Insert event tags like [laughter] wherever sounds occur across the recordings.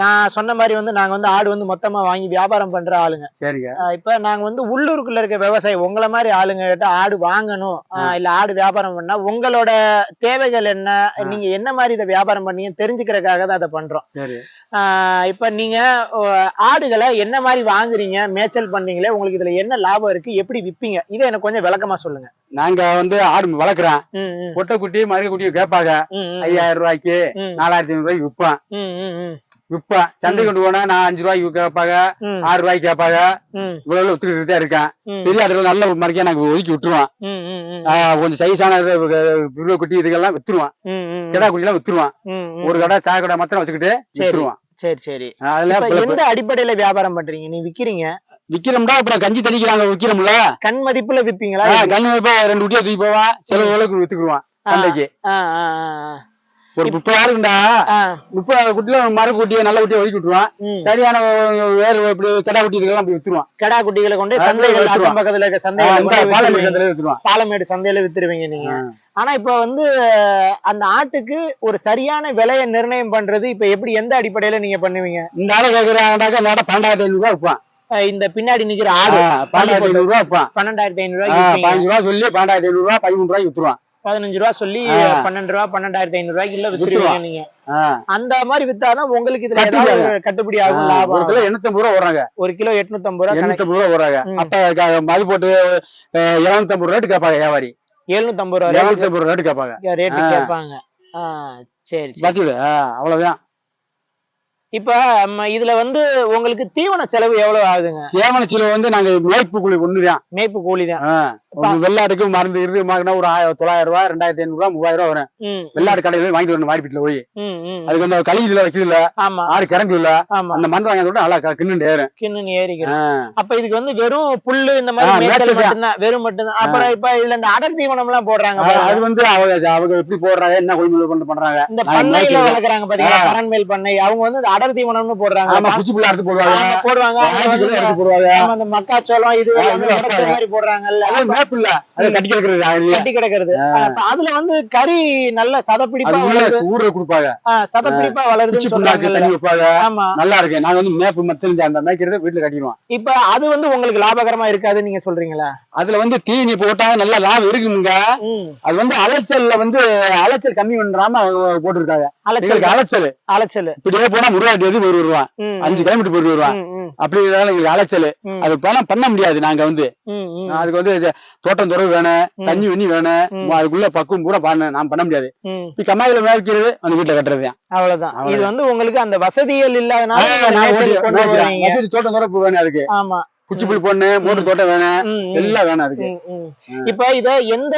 நான் சொன்ன மாதிரி வந்து நாங்க வந்து ஆடு வந்து மொத்தமா வாங்கி வியாபாரம் பண்ற ஆளுங்க. சரிங்க. இப்ப நாங்க வந்து உள்ளூருக்குள்ள இருக்க விவசாயி உங்கள மாதிரி ஆளுங்க கிட்ட ஆடு வாங்கணும் இல்ல ஆடு வியாபாரம் பண்ணா உங்களோட தேவைகள் என்ன? நீங்க என்ன மாதிரி இதை வியாபாரம் பண்ணீங்க தெரிஞ்சுக்கிறதுக்காக தான் அதை பண்றோம். இப்ப நீங்க ஆடுகளை என்ன மாதிரி வாங்குறீங்க மேய்ச்சல் பண்றீங்களே உங்களுக்கு இதுல என்ன லாபம் இருக்கு எப்படி விப்பீங்க? இதை எனக்கு கொஞ்சம் விளக்கமா சொல்லுங்க. நாங்க வந்து ஆடு ம், பொட்டை குட்டி மறுக்க குட்டியும் கேட்பாங்க ஐயாயிரம் ரூபாய்க்கு நாலாயிரத்தி ஐநூறு ரூபாய்க்கு விற்பேன் விற்பேன் சந்தை கொண்டு போனா நான் அஞ்சு ரூபாய்க்கு கேட்பாங்க ஆறு ரூபாய்க்கு கேட்பாங்க. இவ்வளவு வித்துக்கிட்டு தான் இருக்கேன் பெரிய ஆடுகள் நல்ல மறைக்க நாங்க ஒதுக்கி விட்டுருவான். கொஞ்சம் சைஸான விருவ குட்டி இதுக்கெல்லாம் வித்துருவான். கிடா குட்டி எல்லாம் வித்துருவான். ஒரு கடை தாய் கடை மாத்திரம் வச்சுக்கிட்டு சரி. வித்துருவான். சரி சரி. அதுல. எந்த அடிப்படையில வியாபாரம் பண்றீங்க? நீ விக்கிறீங்க? விக்கிறோம்டா அப்புறம் கஞ்சி தண்ணிக்கிறாங்க விக்கிறோம்ல. கண் மதிப்புல விப்பீங்களா? கண்ணு வைப்பா ரெண்டு குட்டியா தூக்கி போவான் சில அளவுக்கு வித்துக்குருவான் சந்தைக்கு. ஒரு முப்பது இருக்குண்டா ஆ. முப்பது குட்டில மர குட்டியை நல்ல குட்டியை ஒதுக்கி விட்டுருவான். சரியான வேறு இப்படி கிடா குட்டி இதெல்லாம் அப்படி வித்துருவான் கடா குட்டிகளை கொண்டு சந்தைகள். அக்கம் பக்கத்துல இருக்க சந்தைகளை பாலமேடு. சந்தையில வித்துருவான் பாலமேடு சந்தையில வித்துருவீங்க நீங்க. ஆனா இப்ப வந்து அந்த ஆட்டுக்கு ஒரு சரியான விலையை நிர்ணயம் பண்றது இப்ப எப்படி எந்த அடிப்படையில நீங்க பண்ணுவீங்க இந்த ஆளை கேக்குறாங்கனாக்கா இந்த ஆடை பன்னெண்டாயிரத்தி ஐநூறு ரூபா விற்பான் இந்த பின்னாடி நிக்கிற ஆடு பன்னெண்டாயிரத்தி ஐநூறு ரூபா விற்பான் பன்னெண்டாயிரத்தி ஐநூறு விப்பீங்க. பதினஞ்சு ரூபா சொல்லி பன்னெண்டாயிரத்தி ஐநூறு ரூபா பதிமூணு ரூபாய்க்கு வித்துருவான் பதினஞ்சு ரூபா சொல்லி. பன்னெண்டு ரூபா பன்னெண்டாயிரத்தி ஐநூறு ரூபாய்க்கு இல்ல வித்துருவீங்க. நீங்க. அந்த மாதிரி வித்தாதான் உங்களுக்கு இதுல கட்டுப்படி ஏதாவது கட்டுப்படி ஆகும் ஒரு லாபம் கிலோ எண்ணூத்தம்பது ரூபா வர்றாங்க ஒரு கிலோ எட்நூத்தி ஐம்பது ரூபா எண்ணூத்தம்பது ரூபா வர்றாங்க. அப்ப மது போட்டு எழுநூத்தம்பது ரேட்டு கேட்பாங்க வியாபாரி. எழுநூத்தி ஐம்பது ரூபா எழுநூத்தம்பது ரூபா ரேட்டு கேட்பாங்க. ரேட்டு. கேட்பாங்க. சரி பாத்தீங்களா அவ்வளவுதான். இப்ப இதுல வந்து உங்களுக்கு தீவன செலவு எவ்வளவு ஆகுதுங்க? தேவன சில வந்து நாங்க மேய்ப்பு கூலி ஒண்ணுதான். மேய்ப்பு கூலி தான் வெள்ளாட்டுக்கு மருந்து இருந்து வாங்கினா ஒரு தொள்ளாயிரம் ரூபாய் ரெண்டாயிரத்தி ஐநூறு ரூபாய் மூவாயிரம் ரூபாய் வரும். ம், வெள்ளாட்டு கடையில போய் வாங்கிட்டு வரணும் மார்க்கெட்ல போய். ம், ம். அதுக்கு வந்து கழி இதுல வைக்கிறது இல்ல. ஆமா. ஆடு கிறங்கு இல்ல. அந்த மருந்து வாங்கி விட்டு நல்லா கிண்ணு ஏறும். கிண்ணு ஏறிக்கிறோம் ஆஹ் அப்ப இதுக்கு வந்து வெறும் புல்லு இந்த மாதிரி. மட்டும்தான். வெறும் மட்டும்தான். அப்புறம் இப்ப இதுல இந்த அடர் தீவனம் எல்லாம் போடுறாங்க அது- வந்து அவங்க அவங்க எப்படி போடுறாங்க என்ன கொள்முதல் பண்றாங்க? இந்த பண்ணையில. வளர்க்குறாங்க. பரண்மேல் பண்ணை. அவங்க வந்து அடர் தீவனம்னு போடுறாங்க. ஆமா குச்சி புள்ள எடுத்து போடுவாங்க. போடுவாங்க. எடுத்து போடுவாங்க. ஆமா, இந்த மக்காச்சோளம் இது. மாதிரி போடுறாங்கல்ல. அது மேப் இல்ல அது கட்டி கிடக்குறது. கட்டி கிடக்குறது. அதுல வந்து கறி நல்ல சதப்பிடிப்பா வளருது. ஊர்ல கொடுப்பாங்க. சதப்பிடிப்பா புண்ணாக்கு சொல்றாங்கல்ல. தண்ணி வைப்பாங்க ஆமா. நல்லா இருக்கு. நாங்க வந்து மேப்பு மத்த அந்த மேய்க்கிறத வீட்டுல கட்டிடுவோம். இப்ப அது வந்து உங்களுக்கு லாபகரமா இருக்காதுன்னு நீங்க சொல்றீங்களா? அதுல வந்து தீனி போட்டா நல்ல லாபம் இருக்குமுங்க ம். அது வந்து அலைச்சல்ல வந்து அலைச்சல் கம்மி பண்றாம போட்டுருக்காங்க. அலைச்சல். அலைச்சல். அலைச்சல். இப்படியே போனா முருகாட்டி வந்து போயிட்டு வருவான். அஞ்சு கிலோமீட்டர் போயிட்டு வருவான். ம், ம், அப்படி இருந்தாலும் எங்களுக்கு அலைச்சல் அது பணம் பண்ண முடியாது நாங்க வந்து. அதுக்கு வந்து தோட்டம் துறவு வேணும். தண்ணி வண்ணி வேணும். அதுக்குள்ள பக்குவம் பூரா பண்ண நான் பண்ண முடியாது. இப்ப கம்மாயில மேய்க்கிறது அந்த வீட்டுல கட்டுறது தான். அவ்வளவுதான். இது. வந்து உங்களுக்கு அந்த வசதிகள் இல்லாதனால வசதி தோட்டம் துறப்பு வேணும் அதுக்கு. ஆமா. குச்சி புல் பொண்ணு மோட்டர் தோட்டம் வேணும் எல்லாம் வேணும் அதுக்கு. இப்ப இத எந்த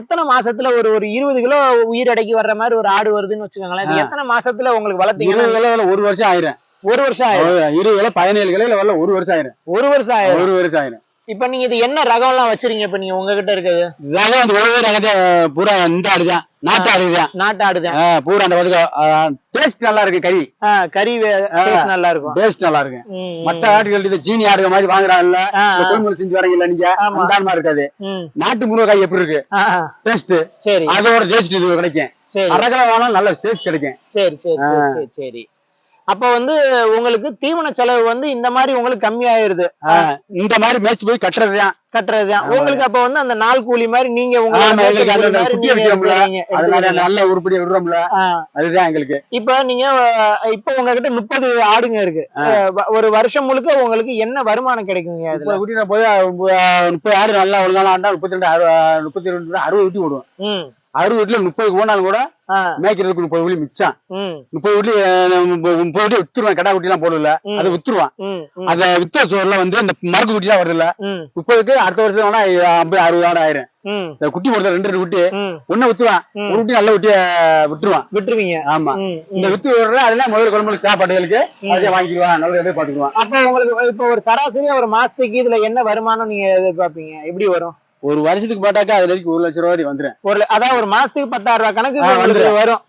எத்தனை மாசத்துல ஒரு ஒரு இருபது கிலோ உயிரடைக்கு வர்ற மாதிரி ஒரு ஆடு வருதுன்னு வச்சுக்கோங்களேன். எத்தனை மாசத்துல உங்களுக்கு வளர்த்தீங்கன்னா இருபது கிலோ ஒரு வருஷம் ஆயிரும். ஒரு வருஷம் ஆயிரும். இருபது கிலோ பதினேழு கிலோ வரல ஒரு வருஷம் ஆயிரும். ஒரு வருஷம் ஆயிரும். ஒரு வருஷம் ஆயிரும். இப்ப நீங்க இது என்ன ரகம் எல்லாம் வச்சிருக்கீங்க இப்ப நீங்க உங்ககிட்ட இருக்குது ரகம் அந்த ஒரே ரகத்தை பூரா இந்த ஆடுதான். நாட்டு ஆடுதான். நாட்டு ஆடுதான். பூரா அந்த டேஸ்ட் நல்லா இருக்கு கறி. கறி நல்லா இருக்கும் டேஸ்ட் நல்லா இருக்கு. மத்த ஆட்டுகள் இது சீனி ஆடுக மாதிரி வாங்குறாங்கல்ல. கொள்முதல் செஞ்சு வரீங்கல்ல நீங்க மாதிரி இருக்காது. நாட்டு முருங்கைக்காய் எப்படி இருக்கு. டேஸ்ட் சரி. அதோட டேஸ்ட் இது கிடைக்கும். கிலோ வாங்கினா நல்ல டேஸ்ட் கிடைக்கும். சரி சரி சரி சரி. அப்ப வந்து உங்களுக்கு தீவன செலவு வந்து இந்த மாதிரி உங்களுக்கு கம்மி ஆயிருது ஆ, இந்த மாதிரி மேய்ச்சி போய் கட்டுறதுதான். கட்டுறதுதான். உங்களுக்கு அப்ப வந்து அந்த நாள் கூலி மாதிரி நீங்க எடுத்துக்கிறீங்க. நல்ல உருப்படி விடுறோம்ல. அதுதான் எங்களுக்கு. இப்ப நீங்க இப்ப உங்ககிட்ட முப்பது ஆடுங்க இருக்கு. ஒரு வருஷம் முழுக்க உங்களுக்கு என்ன வருமானம் கிடைக்குங்க அதுல? குட்டின போய் முப்பது ஆடு நல்லா ஒழுங்கான ஆண்டா முப்பத்தி ரெண்டு முப்பத்தி ரெண்டு அறுபது குட்டி விடுவோம் அறுபது வீட்டுல முப்பது போனாலும் கூட மேய்க்கிறதுக்கு முப்பது வீடு மிச்சம். முப்பது வீட்டு முப்பது வீட்டு வித்துருவான். கடா குட்டி எல்லாம் போடல. அதை வித்துருவான். அத வித்த சோறுல வந்து அந்த மறுக்கு குட்டி தான் வருது இல்ல முப்பதுக்கு அடுத்த வருஷம் வேணா ஐம்பது அறுபது ஆடு ஆயிரும். இந்த குட்டி போடுறது ரெண்டு ரெண்டு குட்டி. ஒண்ணு வித்துவான். ஒரு குட்டி நல்ல குட்டிய விட்டுருவான் விட்டுருவீங்க ஆமா. இந்த. வித்து விடுற அதெல்லாம் முதல் குழம்புக்கு சாப்பாடுகளுக்கு. அதே வாங்கிடுவான். நல்ல இதே பாத்துக்குவான் அப்ப உங்களுக்கு இப்ப ஒரு சராசரியா ஒரு மாசத்துக்கு இதுல என்ன வருமானம் நீங்க எதிர்பார்ப்பீங்க? எப்படி வரும்? ஒரு வருஷத்துக்கு போட்டாக்கா அது வரைக்கும் ஒரு லட்சம் ரூபாய் வரை வந்துரும். ஒரு அதாவது ஒரு மாசத்துக்கு பத்தாயிரம் ரூபாய் கணக்கு வந்துரும். வரும்.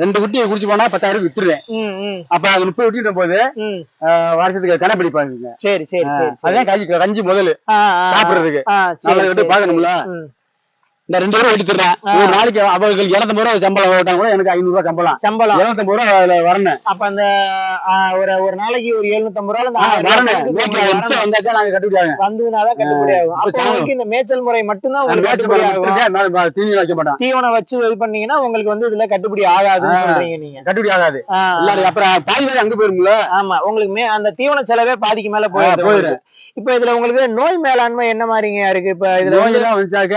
ரெண்டு குட்டியை குடிச்சு போனா பத்தாயிரம் ம் அப்ப அது முப்பது விட்டுட்ட போது வருஷத்துக்கு கணப்பிடிப்பாங்க சரி சரி சரி சரி. அதான் கஞ்சி கஞ்சி ஆ. சாப்பிடுறதுக்கு. ஆ, இந்த ரெண்டு பேரும் எடுத்துறேன். ஒரு நாளைக்கு அவங்களுக்கு இருநூத்தம்பது ரூபா சம்பளம் ஓட்டா கூட எனக்கு ஐநூறு ரூபாய் சம்பளம். சம்பளம். இருநூத்தம்பது ரூபா அதுல வரணும். அப்ப அந்த ஒரு ஒரு நாளைக்கு ஒரு எழுநூத்தம்பது ரூபாய் வரணும். வந்தாக்கா நாங்க கட்டுப்படியாங்க வந்ததுனாதான் கட்டுப்படி ஆகும். அப்ப இந்த மேய்ச்சல் முறை மட்டும்தான் உங்களுக்கு தீனி வைக்க மாட்டான் தீவனம் வச்சு இது பண்ணீங்கன்னா உங்களுக்கு வந்து இதுல கட்டுப்படி ஆகாதுன்னு ஆ. சொல்றீங்க நீங்க. கட்டுப்படி ஆகாது. அப்புறம் பாதி அங்க போயிரும்ல. ஆமா உங்களுக்கு மே அந்த தீவன செலவே பாதிக்கு மேல போயிடும். இப்ப இதுல உங்களுக்கு நோய் மேலாண்மை என்ன மாதிரிங்க இருக்கு? இப்ப இதுல நோய் எல்லாம் வந்துச்சாக்க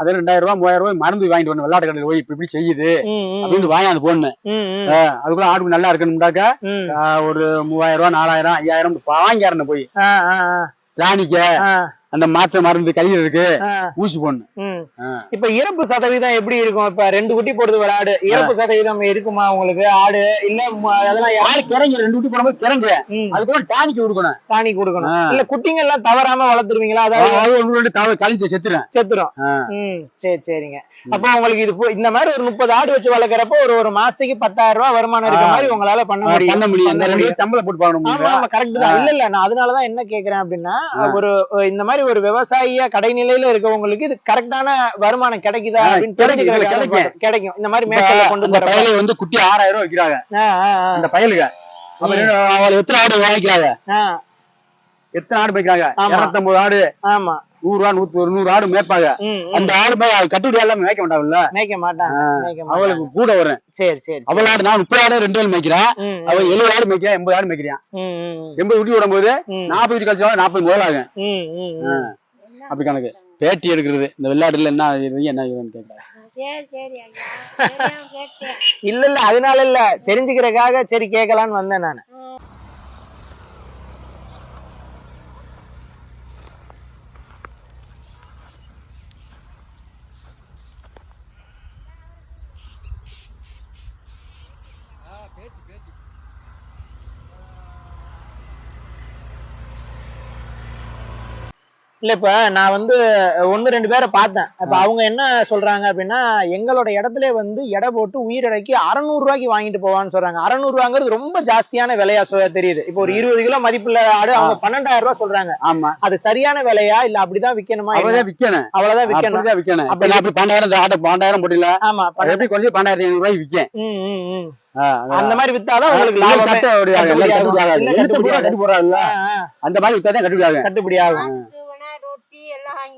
அது ரெண்டாயிரம் ரூபாய் மூவாயிரம் ரூபாய் மருந்து வாங்கிட்டு வரணும். வெள்ளாட்டு கடையில் போய் இப்படி இப்படி செய்யுது. அப்படின்னு வாங்கி பொண்ணு. ம், ம், அதுக்குள்ள ஆடு நல்லா. ஆ, ஒரு மூவாயிரம் ரூபாய் நாலாயிரம் ஐயாயிரம் வாங்கியாரணும் போய். ராணிக்க. அந்த மாத்திரை மருந்து கையில் இருக்கு. ஊசி. ஆ. இப்ப இறப்பு சதவீதம் எப்படி இருக்கும்? இப்ப ரெண்டு குட்டி போடுது ஒரு ஆடு. இறப்பு சதவீதம் இருக்குமா உங்களுக்கு? ஆடு இல்ல அதெல்லாம் ஆடு கிறங்கு ரெண்டு விட்டு போடும்போது கிறங்கு ம், அதுக்குள்ள டானிக்கு கொடுக்கணும். டானிக் கொடுக்கணும். இல்ல குட்டிங்க எல்லாம் தவறாம வளர்த்துருவீங்களா? அதாவது அது ஒன்று ரெண்டு தவறு செத்துறேன் செத்துரும். ஆ. ம் சரி சரிங்க. அப்போ உங்களுக்கு இது இந்த மாதிரி ஒரு முப்பது ஆடு வச்சு வளர்க்குறப்போ ஒரு ஒரு மாசத்துக்கு பத்தாயிரம் ரூபாய் வருமானம் இருக்க. மாதிரி உங்களால பண்ண முடியும். பண்ண முடியும். பண்ண முடியும். சம்பளம் போட்டு ஆமா ஆமா கரெக்ட் தான். இல்ல இல்ல நான் அதனாலதான் என்ன கேக்குறேன் அப்படின்னா ஒரு இந்த மாதிரி ஒரு விவசாயியா கடைநிலையில இருக்கவங்களுக்கு இது கரெக்டான வருமானம் கிடைக்குதா அப்படின்னு கிடைக்கும், இந்த மாதிரி மேட்ச்ல கொண்டு போறப்ப பயலை வந்து குட்டி ஆறாயிரம் ரூபாய் ஆ. அந்த பயலுக அப்புறம் அவளை எத்தனை ஆடு வாங்கிக்கிறாங்க எத்தனை ஆடு வைக்கிறாங்க ஆமா. இருநூத்தம்பது ஆடு. ஆமா. நூறு ரூபா நூத்தி ஒரு நூறு ஆடு மேய்ப்பாங்க. அந்த ஆடு போய் கட்டுப்படி எல்லாம் மேய்க்க மாட்டாங்கல்ல? மேய்க்க மாட்டாங்க. அவளுக்கு கூட வரும். சரி சரி. அவள் ஆடு நான் முப்பது ஆடு ரெண்டு ஆள் மேய்க்கிறேன் அவன் எழுபது ஆடு மேய்க்கிறேன் எண்பது ஆடு மேய்க்கிறான் எண்பது குட்டி விடும்போது ம், நாற்பது குட்டி கழிச்சு நாற்பது முதல் ஆகும். அப்படி கணக்கு. பேட்டி எடுக்கிறது. இந்த விளையாட்டுல என்ன என்ன [laughs] கேட்டேன். இல்ல இல்ல அதனால இல்ல. தெரிஞ்சுக்கிறதுக்காக சரி கேட்கலான்னு வந்தேன் நான். good. இல்ல இப்ப நான் வந்து ஒன்னு ரெண்டு பேரை பார்த்தேன். அப்ப அவங்க என்ன சொல்றாங்க அப்படின்னா எங்களோட இடத்துல வந்து எடை போட்டு உயிரிழைக்கு அறநூறு ரூபாய்க்கு வாங்கிட்டு போவான்னு சொல்றாங்க. அறநூறு ரூபாங்கிறது ரொம்ப ஜாஸ்தியான விலையா தெரியுது. இப்போ ஒரு இருபது கிலோ மதிப்புள்ள ஆடு அவங்க பன்னெண்டாயிரம் ரூபாய் சொல்றாங்க. ஆமா. அது சரியான விலையா? இல்ல அப்படிதான் விக்கணுமா? அவதான் விக்கணும். அவ்வளவுதான் விக்கணும். விக்கணும். அப்ப அப்படி- பன்னெண்டாயிரம் ஆட்டை பன்னெண்டாயிரம் போட்டில ஆமா எப்படி கொஞ்சம் பன்னெண்டாயிரத்தி ஐநூறு ம், ம். அந்த மாதிரி வித்தாதான் உங்களுக்கு லாபமே கட்டுப்படி ஆகும். கட்டுப்படி ஆகாது. இல்ல, எழுத்து கட்டுப்படி பூரா ஆகாது. கட்டுப்படி ஆகாதுல்ல? ஆ, ஆ, அந்த மாதிரி வித்தாதான் கட்டுப்படி ஆகும். கட்டுப்படி ஆகும்.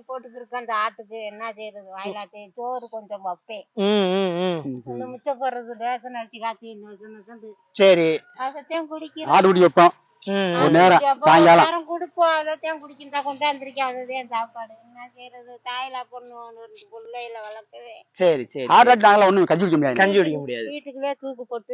போட்டுக்கிருக்கேன் அந்த ஆட்டுக்கு என்ன செய்யறது வாயிலாச்சு சோறு கொஞ்சம் வைப்பேன் ம், ம், ம். இந்த மிச்சம் போடுறது ரேஷன் அரிசி காய்ச்சி நொசு நொசுந்து சரி. அதைத்தான் குடிக்கிறேன் ஆடு குடி வைப்போம். ம், ஒரு. நேரம் சாயங்காலம். நேரம் கொடுப்போம் அதைத்தான் குடிக்கிறதா கொண்டாந்துருக்கேன். அதுதான் சாப்பாடு. என்ன செய்யறது தாயிலா பொண்ணு பிள்ளையில வளர்க்கவே. சரி சரி ஆடு ஆட்டு நாங்களாம் ஒண்ணும் கஞ்சி குடிக்க முடியாது. கஞ்சி குடிக்க முடியாது. வீட்டுக்குள்ளே தூக்கு போட்டு